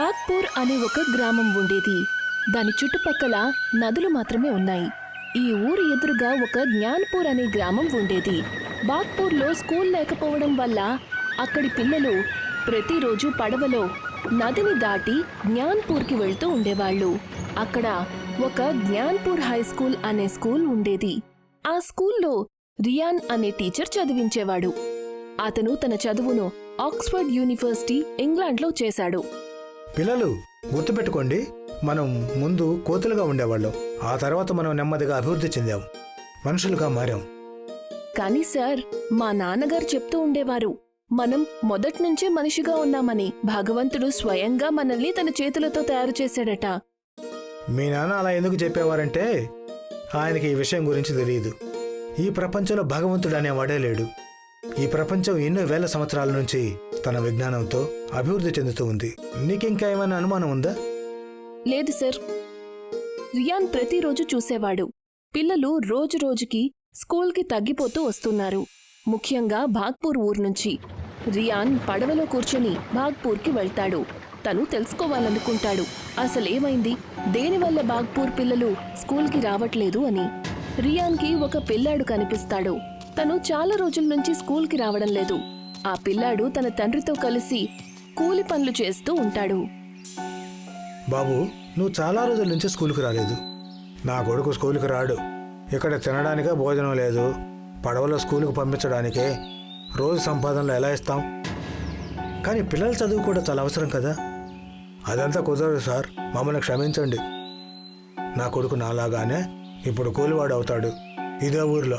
బాగ్పూర్ అనే ఒక గ్రామం ఉండేది. దాని చుట్టుపక్కల నదులు మాత్రమే ఉన్నాయి. ఈ ఊరు ఎదురుగా ఒక జ్ఞాన్పూర్ అనే గ్రామం ఉండేది. బాగ్పూర్లో స్కూల్ లేకపోవడం వల్ల అక్కడి పిల్లలు ప్రతిరోజు పడవలో నదిని దాటి జ్ఞాన్పూర్కి వెళ్తూ ఉండేవాళ్ళు. అక్కడ ఒక జ్ఞాన్పూర్ హై స్కూల్ అనే స్కూల్ ఉండేది. ఆ స్కూల్లో రియాన్ అనే టీచర్ చదివించేవాడు. అతను తన చదువును ఆక్స్ఫర్డ్ యూనివర్సిటీ ఇంగ్లాండ్లో చేశాడు. పిల్లలు గుర్తుపెట్టుకోండి మనం ముందు కోతులుగా ఉండేవాళ్ళం. ఆ తర్వాత మనం నెమ్మదిగా అభివృద్ధి చెందాం. మనుషులుగా మారాం. కానీ సార్ మా నాన్నగారు చెప్తూ ఉండేవారు మనం మొదట్నుంచే మనిషిగా ఉన్నామని. భగవంతుడు స్వయంగా మనల్ని తన చేతులతో తయారు చేశాడట. మీ నాన్న అలా ఎందుకు చెప్పేవారంటే ఆయనకి ఈ విషయం గురించి తెలియదు. ఈ ప్రపంచంలో భగవంతుడు అనేవాడే లేడు. ఈ ప్రపంచం ఎన్నో వేల సంవత్సరాల నుంచి తన విజ్ఞానంతో అభివృద్ధి చెందుతూ ఉంది. నీకింకా ఏమైనా అనుమానం ఉందా? లేదు సార్. రియాన్ ప్రతిరోజు చూసేవాడు. పిల్లలు రోజు రోజుకి స్కూల్కి తగ్గిపోతూ వస్తున్నారు. ముఖ్యంగా భాగ్పూర్ ఊరు నుంచి. రియాన్ పడవలో కూర్చొని భాగ్పూర్కి వెళ్తాడు. తను తెలుసుకోవాలనుకుంటాడు. అసలేమైంది? దేనివల్ల భాగ్పూర్ పిల్లలు స్కూల్కి రావట్లేదు అని. రియాన్కి ఒక పిల్లాడు కనిపిస్తాడు. తను చాలా రోజుల నుంచి స్కూల్కి రావడం లేదు. ఆ పిల్లాడు తన తండ్రితో కలిసి కూలి పనులు చేస్తూ ఉంటాడు. బాబు నువ్వు చాలా రోజుల నుంచి స్కూల్కి రాలేదు. నా కొడుకు స్కూల్కి రాడు. ఇక్కడ తినడానికే భోజనం లేదు. పడవలో స్కూల్కి పంపించడానికే రోజు సంపాదనలు ఎలా ఇస్తాం? కానీ పిల్లల చదువు కూడా చాలా అవసరం కదా. అదంతా కుదరదు సార్. మమ్మల్ని క్షమించండి. నా కొడుకు నాలాగానే ఇప్పుడు కూలివాడు అవుతాడు. ఇదే ఊర్లో.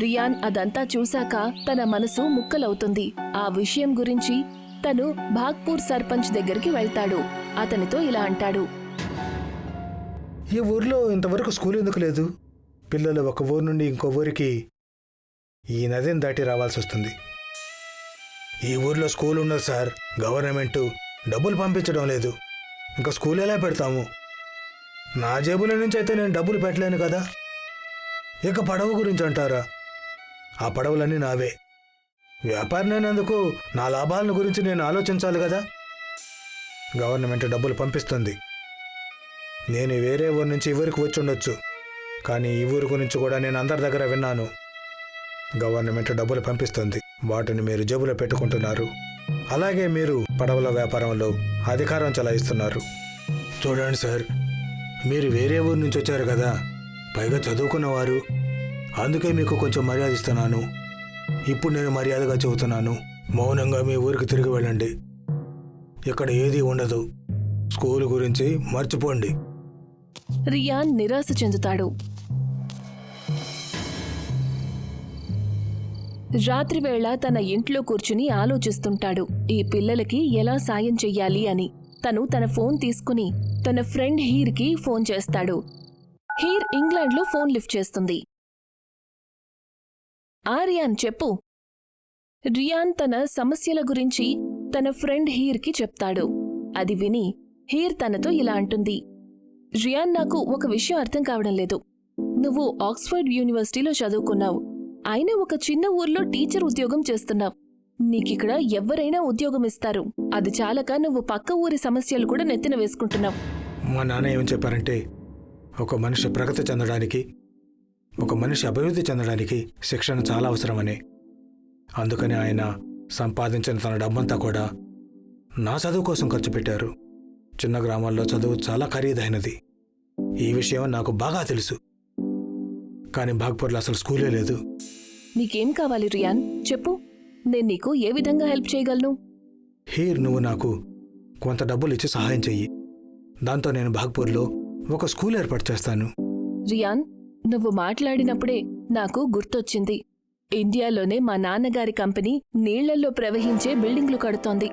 రియాన్ అదంతా చూశాక తన మనసు ముక్కలవుతుంది. ఆ విషయం గురించి తను భాగ్పూర్ సర్పంచ్ దగ్గరికి వెళ్తాడు. అతనితో ఇలా అంటాడు. ఈ ఊర్లో ఇంతవరకు స్కూల్ ఎందుకు లేదు? పిల్లలు ఒక ఊరు నుండి ఇంకో ఊరికి ఈ నదిని దాటి రావాల్సి వస్తుంది. ఈ ఊర్లో స్కూల్ ఉండదు సార్. గవర్నమెంట్ డబ్బులు పంపించడం లేదు. ఇంకా స్కూల్ ఎలా పెడతాము? నా జేబుల నుంచి అయితే నేను డబ్బులు పెట్టలేను కదా. ఇక పడవ గురించి అంటారా? ఆ పడవలన్నీ నావే. వ్యాపారమైనందుకు నా లాభాలను గురించి నేను ఆలోచించాలి కదా? గవర్నమెంట్ డబ్బులు పంపిస్తుంది. నేను వేరే ఊరి నుంచి ఈ ఊరికి వచ్చి ఉండొచ్చు. కానీ ఈ ఊరి గురించి కూడా నేను అందరి దగ్గర విన్నాను. గవర్నమెంట్ డబ్బులు పంపిస్తుంది. వాటిని మీరు జేబులో పెట్టుకుంటున్నారు. అలాగే మీరు పడవల వ్యాపారంలో అధికారం చలాయిస్తున్నారు. చూడండి సార్ మీరు వేరే ఊరి నుంచి వచ్చారు కదా? పైగా చదువుకున్నవారు. అందుకే మీకు కొంచెం మర్యాద ఇస్తున్నాను. ఇప్పుడు నేను మర్యాదగా చెబుతున్నాను. మౌనంగా మీ ఊరికి తిరిగి వెళ్ళండి. ఇక్కడ ఏదీ ఉండదు. స్కూల్ గురించి మర్చిపోండి. రియాన్ నిరాశ చెందుతాడు. రాత్రివేళ తన ఇంట్లో కూర్చుని ఆలోచిస్తుంటాడు. ఈ పిల్లలకి ఎలా సాయం చెయ్యాలి అని. తను తన ఫోన్ తీసుకుని తన ఫ్రెండ్ హీర్కి ఫోన్ చేస్తాడు. హీర్ ఇంగ్లాండ్లో ఫోన్ లిఫ్ట్ చేస్తుంది. ఆ రియాన్ చెప్పు. రియాన్ తన సమస్యల గురించి తన ఫ్రెండ్ హీర్కి చెప్తాడు. అది విని హీర్ తనతో ఇలా అంటుంది. రియాన్ నాకు ఒక విషయం అర్థం కావడం లేదు. నువ్వు ఆక్స్ఫర్డ్ యూనివర్సిటీలో చదువుకున్నావు. అయినా ఒక చిన్న ఊర్లో టీచర్ ఉద్యోగం చేస్తున్నావు. నీకిక్కడ ఎవరైనా ఉద్యోగం ఇస్తారు. అది చాలక నువ్వు పక్క ఊరి సమస్యలు కూడా నెత్తిన వేసుకుంటున్నావు. మా నాన్న ఏమని చెప్పారంటే ఒక మనిషి ప్రగతి చెందడానికి ఒక మనిషి అభివృద్ధి చెందడానికి శిక్షణ చాలా అవసరమని. అందుకని ఆయన సంపాదించిన తన డబ్బంతా కూడా నా చదువు కోసం ఖర్చు పెట్టారు. చిన్న గ్రామాల్లో చదువు చాలా ఖరీదైనది. ఈ విషయం నాకు బాగా తెలుసు. కానీ బాగ్పూర్లో అసలు స్కూలే లేదు. నీకేం కావాలి రియాన్? చెప్పు. నేను నీకు ఏ విధంగా హెల్ప్ చేయగలను? హీర్ నువ్వు నాకు కొంత డబ్బులు ఇచ్చి సహాయం చెయ్యి. దాంతో నేను బాగ్పూర్లో ఒక స్కూల్ ఏర్పాటు చేస్తాను. రియాన్ నువ్వు మాట్లాడినప్పుడే నాకు గుర్తొచ్చింది. ఇండియాలోనే మా నాన్నగారి కంపెనీ నీళ్ళల్లో ప్రవహించే బిల్డింగ్లు కడుతోంది.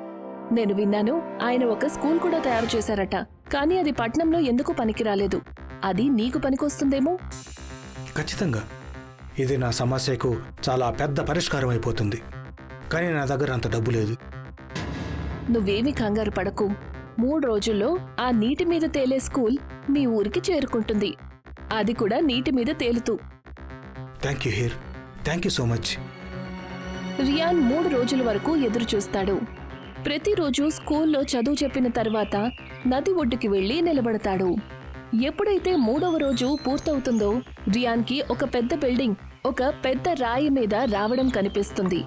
నేను విన్నాను ఆయన ఒక స్కూల్ కూడా తయారు చేశారట. కానీ అది పట్నంలో ఎందుకు పనికిరాలేదు? అది నీకు పనికొస్తుందేమో? ఖచ్చితంగా. ఇది నా సమస్యకు చాలా పెద్ద పరిష్కారం అయిపోతుంది. కానీ నా దగ్గర అంత డబ్బు లేదు. నువ్వేమీ కంగారు పడకు. మూడు రోజుల్లో ఆ నీటి మీద తేలే స్కూల్ మీ ఊరికి చేరుకుంటుంది. అది కూడా నీటి మీద తేలుతూ. Thank you Heer thank you so much Ryan మూడు రోజుల వరకు ఎదురు చూస్తాడు ప్రతిరోజు స్కూల్లో చదువు చెప్పిన తర్వాత నది ఒడ్డుకి వెళ్ళి నిలబడతాడు. ఎప్పుడైతే మూడవ రోజు పూర్తవుతుందో రియాన్కి ఒక పెద్ద బిల్డింగ్ ఒక పెద్ద రాయి మీద రావడం కనిపిస్తుంది.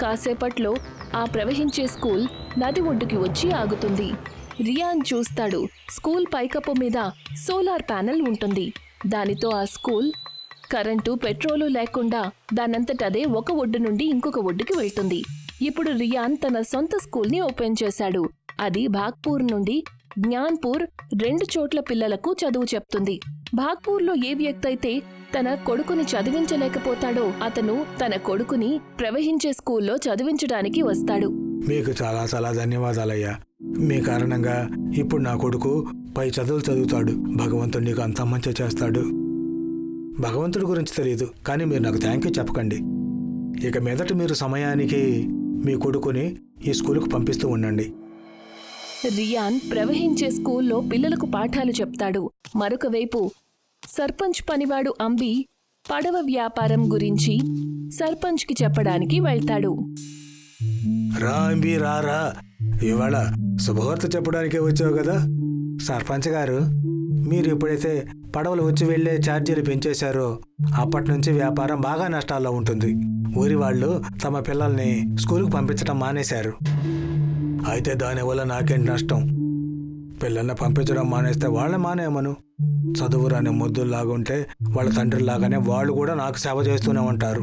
కాసేపట్లో ఆ ప్రవహించే స్కూల్ నది ఒడ్డుకి వచ్చి ఆగుతుంది. రియాన్ చూస్తాడు. స్కూల్ పైకప్పు మీద సోలార్ ప్యానెల్ ఉంటుంది. దానితో ఆ స్కూల్ కరెంటు పెట్రోలు లేకుండా దానంతటదే ఒక ఒడ్డు నుండి ఇంకొక ఒడ్డుకి వెళ్తుంది. ఇప్పుడు రియాన్ తన సొంత స్కూల్ని ఓపెన్ చేశాడు. అది భాగ్పూర్ నుండి జ్ఞాన్పూర్ రెండు చోట్ల పిల్లలకు చదువు చెప్తుంది. భాగ్పూర్లో ఏ వ్యక్తి అయితే తన కొడుకుని చదివించలేకపోతాడో అతను తన కొడుకుని ప్రవహించే స్కూల్లో చదివించడానికి వస్తాడు. మీకు చాలా చాలా ధన్యవాదాలయ్యా. మీ కారణంగా ఇప్పుడు నా కొడుకు పై చదువులు చదువుతాడు. భగవంతుడు నీకు అంత మంచి చేస్తాడు. భగవంతుడి గురించి తెలియదు కానీ మీరు నాకు థ్యాంక్ యూ చెప్పకండి. ఇక మీదట మీరు సమయానికి మీ కొడుకుని ఈ స్కూలుకు పంపిస్తూ ఉండండి. రియాన్ ప్రవహించే స్కూల్లో పిల్లలకు పాఠాలు చెప్తాడు. మరొక వైపు సర్పంచ్ పనివాడు అంబి పడవ వ్యాపారం గురించి సర్పంచ్కి చెప్పడానికి వెళ్తాడు. రా రారా రా రా. ఇవాళ శుభవార్త చెప్పడానికే వచ్చావు కదా? సర్పంచ్ గారు మీరు ఎప్పుడైతే పడవలు వచ్చి వెళ్ళే ఛార్జీలు పెంచేశారో అప్పటి నుంచి వ్యాపారం బాగా నష్టాల్లో ఉంటుంది. ఊరి వాళ్ళు తమ పిల్లల్ని స్కూల్కి పంపించడం మానేశారు. అయితే దానివల్ల నాకేంటి నష్టం? పిల్లల్ని పంపించడం మానేస్తే వాళ్ళని మానేయమను. చదువు రాని ముద్దుల్లాగుంటే వాళ్ళ తండ్రిలాగానే వాళ్ళు కూడా నాకు సేవ చేస్తూనే ఉంటారు.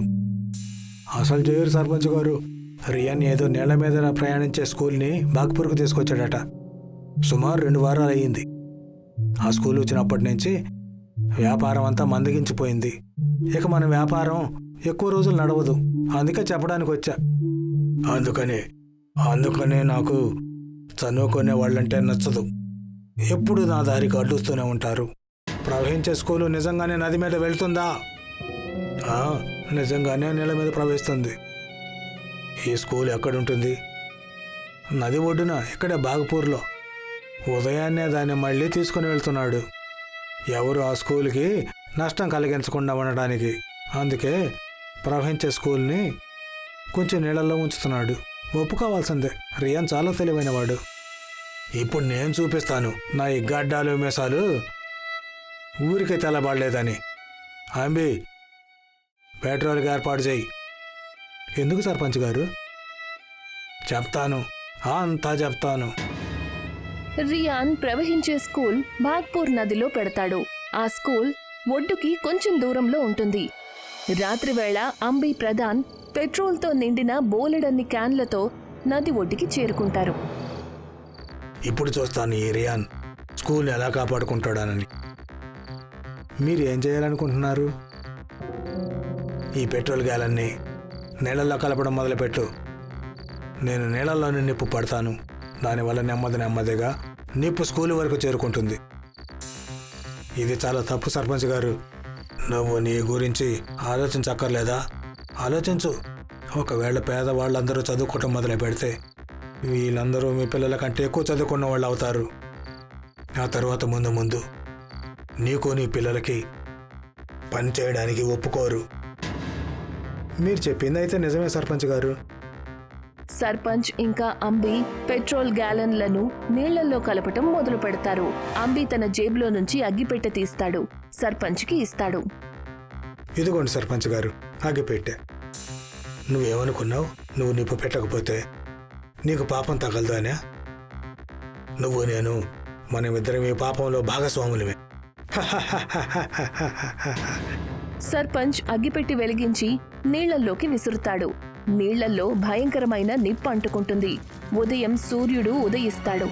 అసలు చేయరు సర్పంచ్ గారు. రియాన్ ఏదో నేల మీద ప్రయాణించే స్కూల్ని బాగ్పూర్కు తీసుకొచ్చాడట. సుమారు రెండు వారాలు అయ్యింది ఆ స్కూల్ వచ్చినప్పటి నుంచి వ్యాపారం అంతా మందగించిపోయింది. ఇక మన వ్యాపారం ఎక్కువ రోజులు నడవదు. అందుకే చెప్పడానికి వచ్చా. అందుకనే అందుకనే నాకు చదువుకునే వాళ్ళంటే నచ్చదు. ఎప్పుడు నా దారికి అడ్డుస్తూనే ఉంటారు. ప్రవహించే స్కూలు నిజంగానే నది మీద వెళ్తుందా? నిజంగానే నీళ్ళ మీద ప్రవహిస్తుంది. ఈ స్కూల్ ఎక్కడుంటుంది? నది ఒడ్డున ఇక్కడ బాగపూర్లో. ఉదయాన్నే దాన్ని మళ్ళీ తీసుకుని వెళ్తున్నాడు. ఎవరు ఆ స్కూల్కి నష్టం కలిగించకుండా ఉండడానికి? అందుకే ప్రవహించే స్కూల్ని కొంచెం నీళ్ళల్లో ఉంచుతున్నాడు. ఒప్పుకోవాల్సిందే. రియాన్ చాలా తెలివైనవాడు. ఇప్పుడు నేను చూపిస్తాను. నా ఈ గడ్డాలు మేసాలు ఊరికే తెల్లబడలేదని. అంబి పెట్రోల్కి ఏర్పాటు చేయి. ఎందుకు సర్పంచ్ గారు? చెప్తాను. అంతా చెప్తాను. రియాన్ ప్రవహించే స్కూల్ బాగ్పూర్ నదిలో పెడతాడు. ఆ స్కూల్ ఒడ్డుకి కొంచెం దూరంలో ఉంటుంది. రాత్రివేళ అంబి ప్రధాన్ పెట్రోల్తో నిండిన బోలెడన్ని క్యాన్లతో నది ఒడ్డుకి చేరుకుంటారు. ఇప్పుడు చూస్తాను ఈ రియాన్ స్కూల్ ఎలా కాపాడుకుంటాడానని. మీరు ఏం చేయాలనుకుంటున్నారు? ఈ పెట్రోల్ గ్యాలన్ని నీళ్ళల్లో కలపడం మొదలుపెట్టు. నేను నీళ్ళల్లోని నిప్పు పడతాను. దానివల్ల నెమ్మది నెమ్మదిగా నిప్పు స్కూల్ వరకు చేరుకుంటుంది. ఇది చాలా తప్పు సర్పంచ్ గారు. నువ్వు నీ గురించి ఆలోచించక్కర్లేదా? ఆలోచించు. ఒకవేళ పేదవాళ్ళందరూ చదువుకోవటం మొదలు పెడితే వీళ్ళందరూ మీ పిల్లల కంటే ఎక్కువ చదువుకున్న వాళ్ళు అవుతారు. ఆ తర్వాత ముందు ముందు నీకు నీ పిల్లలకి పని చేయడానికి ఒప్పుకోరు. మీరు చెప్పింది అయితే నిజమే సర్పంచ్ గారు. సర్పంచ్ ఇంకా అంబి పెట్రోల్ గ్యాలన్లను నీళ్ళలో కలపటం మొదలు పెడతారు. అంబి తన జేబులో నుంచి అగ్గిపెట్టె తీస్తాడు. సర్పంచ్కి ఇస్తాడు. ఇదిగోండి సర్పంచ్ గారు ఆగిపెట్టా నువ్వేమనుకున్నావు? నువ్వు నిప్పు పెట్టకపోతే నీకు పాపం తగలదానా నువ్వు నేను మనమిద్దరం ఈ పాపంలో భాగస్వాములమే. సర్పంచ్ అగ్గిపెట్టి వెలిగించి నీళ్ళల్లోకి విసురుతాడు. నీళ్ళల్లో భయంకరమైన నిప్పు అంటుకుంటుంది. ఉదయం సూర్యుడు ఉదయిస్తాడు.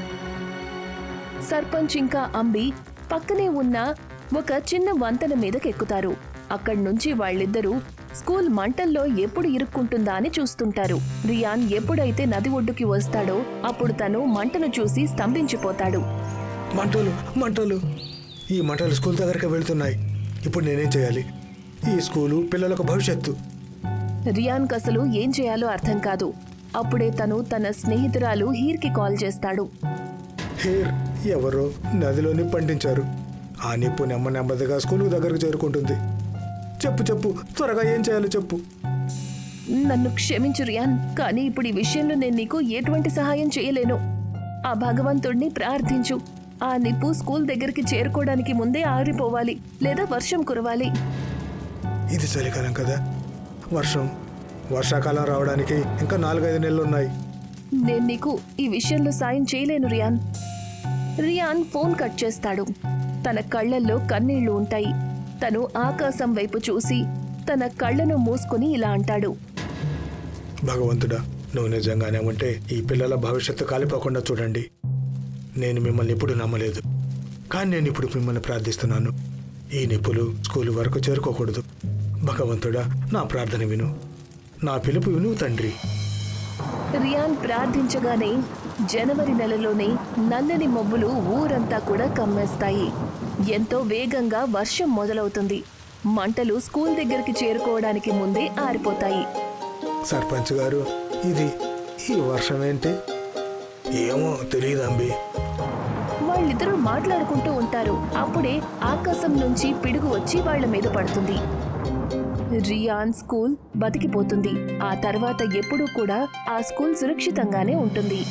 సర్పంచ్ ఇంకా అంబి పక్కనే ఉన్న ఒక చిన్న వంతెన మీదకెక్కుతారు. అక్కడి నుంచి వాళ్ళిద్దరూ స్కూల్ మంటల్లో ఎప్పుడు ఇరుక్కుంటుందా అని చూస్తుంటారు. రియాన్ ఎప్పుడైతే నది ఒడ్డుకి వస్తాడో అప్పుడు తను మంటను చూసి స్తంభించిపోతాడు. మంటలు మంటలు. ఈ మంటలు స్కూల్ దగ్గరికి వెళ్తున్నాయి. ఇప్పుడు నేనేం చేయాలి? ఈ స్కూలు పిల్లలకు భవిష్యత్తు. రియాన్ అసలు ఏం చేయాలో అర్థం కాదు. అప్పుడే తను తన స్నేహితురాలు హీర్కి కాల్ చేస్తాడు. హేర్ ఎవరో నదిలోని పండించారు. ఆ నిప్పు నెమ్మ నెమ్మదిగా స్కూల్ దగ్గరకు చేరుకుంటుంది. చెప్పు చెప్పు త్వరగా ఏం చేయాలో చెప్పు. నన్ను క్షమించు రియాన్ కానీ ఇప్పుడు ఈ విషయంలో నేను నీకు ఎటువంటి సహాయం చేయలేను. ఆ భగవంతుడిని ప్రార్థించు. ఆ నిప్పు స్కూల్ దగ్గరికి చేరుకోవడానికి ముందే ఆరిపోవాలి లేదా వర్షం కురవాలి. ఇది చలికాలం కదా. వర్షం వర్షాకాలం రావడానికి ఇంకా నాలుగైదు నెలలు ఉన్నాయి నేను నీకు ఈ విషయంలో సాయం చేయలేను రియాన్. రియాన్ ఫోన్ కట్ చేస్తాడు. తన కళ్ళల్లో కన్నీళ్ళు ఉంటాయి. తను ఆకాశం వైపు చూసి తన కళ్ళను మూసుకుని ఇలా అంటాడు. భగవంతుడా నువ్వు నిజంగానే ఉంటే ఈ పిల్లల భవిష్యత్తు కాలిపోకుండా చూడండి. నేను మిమ్మల్ని ఎప్పుడు నమ్మలేదు. కానీ నేను ఇప్పుడు మిమ్మల్ని ప్రార్థిస్తున్నాను. ఈ నిప్పులు స్కూల్ వరకు చేరుకోకూడదు. భగవంతుడా నా ప్రార్థన విను. నా పిలుపు విను తండ్రి. రియాన్ ప్రార్థించగానే జనవరి నెలలోనే నల్లని మబ్బులు ఊరంతా కూడా కమ్మేస్తాయి. ఎంతో వేగంగా వర్షం మొదలవుతుంది. మంటలు స్కూల్ దగ్గరికి చేరుకోవడానికి ముందే ఆరిపోతాయి. సర్పంచ్ గారు ఇది ఈ వర్షం ఏంటి? ఏమో తెలియదు అంబి. వాళ్ళిద్దరూ మాట్లాడుకుంటూ ఉంటారు. అప్పుడే ఆకాశం నుంచి పిడుగు వచ్చి వాళ్ళ మీద పడుతుంది. రియాన్ స్కూల్ బతికిపోతుంది. ఆ తర్వాత ఎప్పుడూ కూడా ఆ స్కూల్ సురక్షితంగానే ఉంటుంది.